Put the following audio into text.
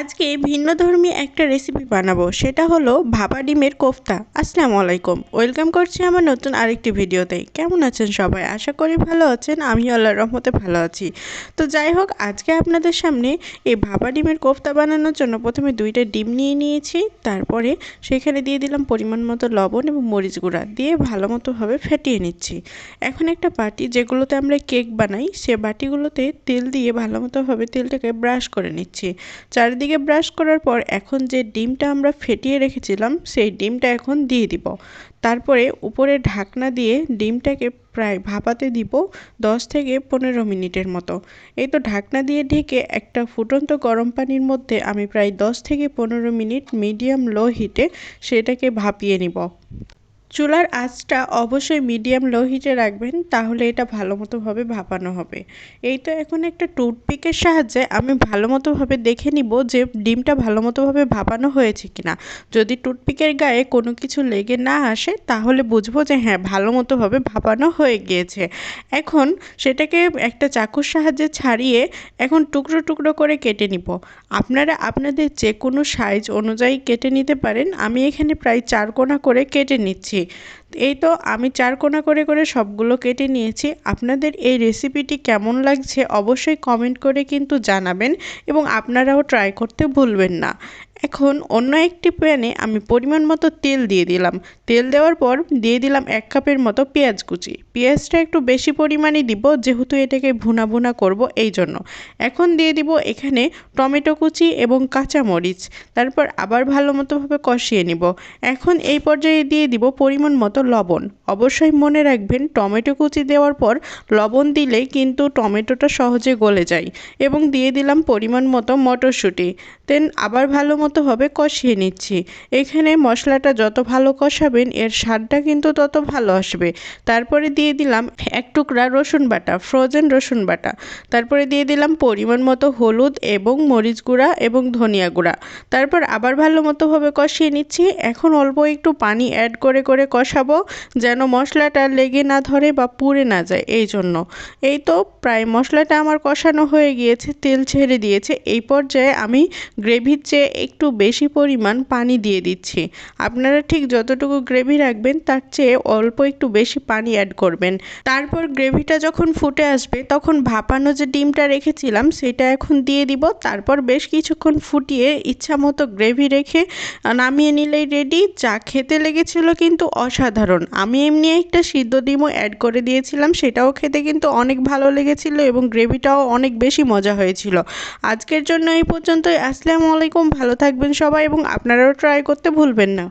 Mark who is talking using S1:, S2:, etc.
S1: আজকে ভিন্ন ধর্মী একটা রেসিপি বানাবো। সেটা হলো ভাপা ডিমের কোফতা। আসসালামু আলাইকুম। ওয়েলকাম করছি আমার নতুন আরেকটি ভিডিওতে। কেমন আছেন সবাই? আশা করি ভালো আছেন। আমি আল্লাহর রহমতে ভালো আছি। তো যাই হোক, আজকে আপনাদের সামনে এই ভাপা ডিমের কোফতা বানানোর জন্য প্রথমে দুইটা ডিম নিয়ে নিয়েছি। তারপরে সেখানে দিয়ে দিলাম পরিমাণ মতো লবণ এবং মরিচ গুঁড়া। দিয়ে ভালো মতোভাবে ফেটিয়ে নিচ্ছি। এখন একটা বাটি যেগুলোতে আমরা কেক বানাই, সে বাটিগুলোতে তেল দিয়ে ভালো মতোভাবে তেলটাকে ব্রাশ করে নিচ্ছি। চার চারিদিকে ব্রাশ করার পর এখন যে ডিমটা আমরা ফেটিয়ে রেখেছিলাম, সেই ডিমটা এখন দিয়ে দিব। তারপরে উপরে ঢাকনা দিয়ে ডিমটাকে প্রায় ভাপাতে দিব দশ থেকে পনেরো মিনিটের মতো। এই তো ঢাকনা দিয়ে ঢেকে একটা ফুটন্ত গরম পানির মধ্যে আমি প্রায় দশ থেকে পনেরো মিনিট মিডিয়াম লো হিটে সেটাকে ভাপিয়ে নিব। চুলার আঁচটা অবশ্যই মিডিয়াম লো হিটে রাখবেন, তাহলে এটা ভালো মতোভাবে ভাপানো হবে। এই তো এখন একটা টুথপিকের সাহায্যে আমি ভালো মতোভাবে দেখে নিব যে ডিমটা ভালো মতোভাবে ভাপানো হয়েছে কিনা। যদি টুথপিকের গায়ে কোনো কিছু লেগে না আসে, তাহলে বুঝব যে হ্যাঁ ভালো মতোভাবে ভাপানো হয়ে গিয়েছে। এখন সেটাকে একটা চাকুর সাহায্যে ছাড়িয়ে এখন টুকরো টুকরো করে কেটে নিব। আপনারা আপনাদের যে কোনো সাইজ অনুযায়ী কেটে নিতে পারেন। আমি এখানে প্রায় চার কোনা করে কেটে নিচ্ছি। এই তো আমি চার কোনা করে করে সবগুলো কেটে নিয়েছি। আপনাদের এই রেসিপিটি কেমন লাগছে অবশ্যই কমেন্ট করে কিন্তু জানাবেন এবং আপনারাও ট্রাই করতে ভুলবেন না। এখন অন্য একটি প্যানে আমি পরিমাণ মতো তেল দিয়ে দিলাম। তেল দেওয়ার পর দিয়ে দিলাম এক কাপের মতো পেঁয়াজ কুচি। পেঁয়াজটা একটু বেশি পরিমাণে দিব, যেহেতু এটাকে ভুনা ভুনা করব এই জন্য এখন দিয়ে দিব এখানে টমেটো কুচি এবং কাঁচা মরিচ তারপর আবার ভালো মতোভাবে কষিয়ে নিব। এখন এই পর্যায়ে দিয়ে দিব পরিমাণ মতো লবণ। অবশ্যই মনে রাখবেন, টমেটো কুচি দেওয়ার পর লবণ দিলে কিন্তু টমেটোটা সহজে গলে যায় এবং দিয়ে দিলাম পরিমাণ মতো মটরশুঁটি। দেন আবার ভালো মতোভাবে কষিয়ে নিচ্ছি। এখানে মশলাটা যত ভালো কষাবেন, এর স্বাদটা কিন্তু তত ভালো আসবে। তারপরে দিয়ে দিলাম এক টুকরা রসুন বাটা ফ্রোজেন রসুন বাটা। তারপরে দিয়ে দিলাম পরিমাণ মতো হলুদ এবং মরিচ গুঁড়া এবং ধনিয়া গুঁড়া। তারপর আবার ভালো মতোভাবে কষিয়ে নিচ্ছি। এখন অল্প একটু পানি অ্যাড করে করে কষাবো, যেন মশলাটা লেগে না ধরে বা পুড়ে না যায়, এই জন্য। এই তো প্রায় মশলাটা আমার কষানো হয়ে গিয়েছে, তেল ছেড়ে দিয়েছে। এই পর্যায়ে আমি গ্রেভির চেয়ে একটু বেশি পরিমাণ পানি দিয়ে দিচ্ছি। আপনারা ঠিক যতটুকু গ্রেভি রাখবেন, তার চেয়ে অল্প একটু বেশি পানি অ্যাড করবেন। তারপর গ্রেভিটা যখন ফুটে আসবে, তখন ভাপানো যে ডিমটা রেখেছিলাম, সেটা এখন দিয়ে দিব। তারপর বেশ কিছুক্ষণ ফুটিয়ে ইচ্ছা মতো গ্রেভি রেখে নামিয়ে নিলেই রেডি। যা খেতে লেগেছিল কিন্তু অসাধারণ। আমি এমনি একটা সিদ্ধ ডিমও অ্যাড করে দিয়েছিলাম। সেটাও খেতে কিন্তু অনেক ভালো লেগেছিল এবং গ্রেভিটাও অনেক বেশি মজা হয়েছিল। আজকের জন্য এই পর্যন্তই। আসসালামু আলাইকুম। ভালো থাকবেন সবাই এবং আপনারাও ট্রাই করতে ভুলবেন না।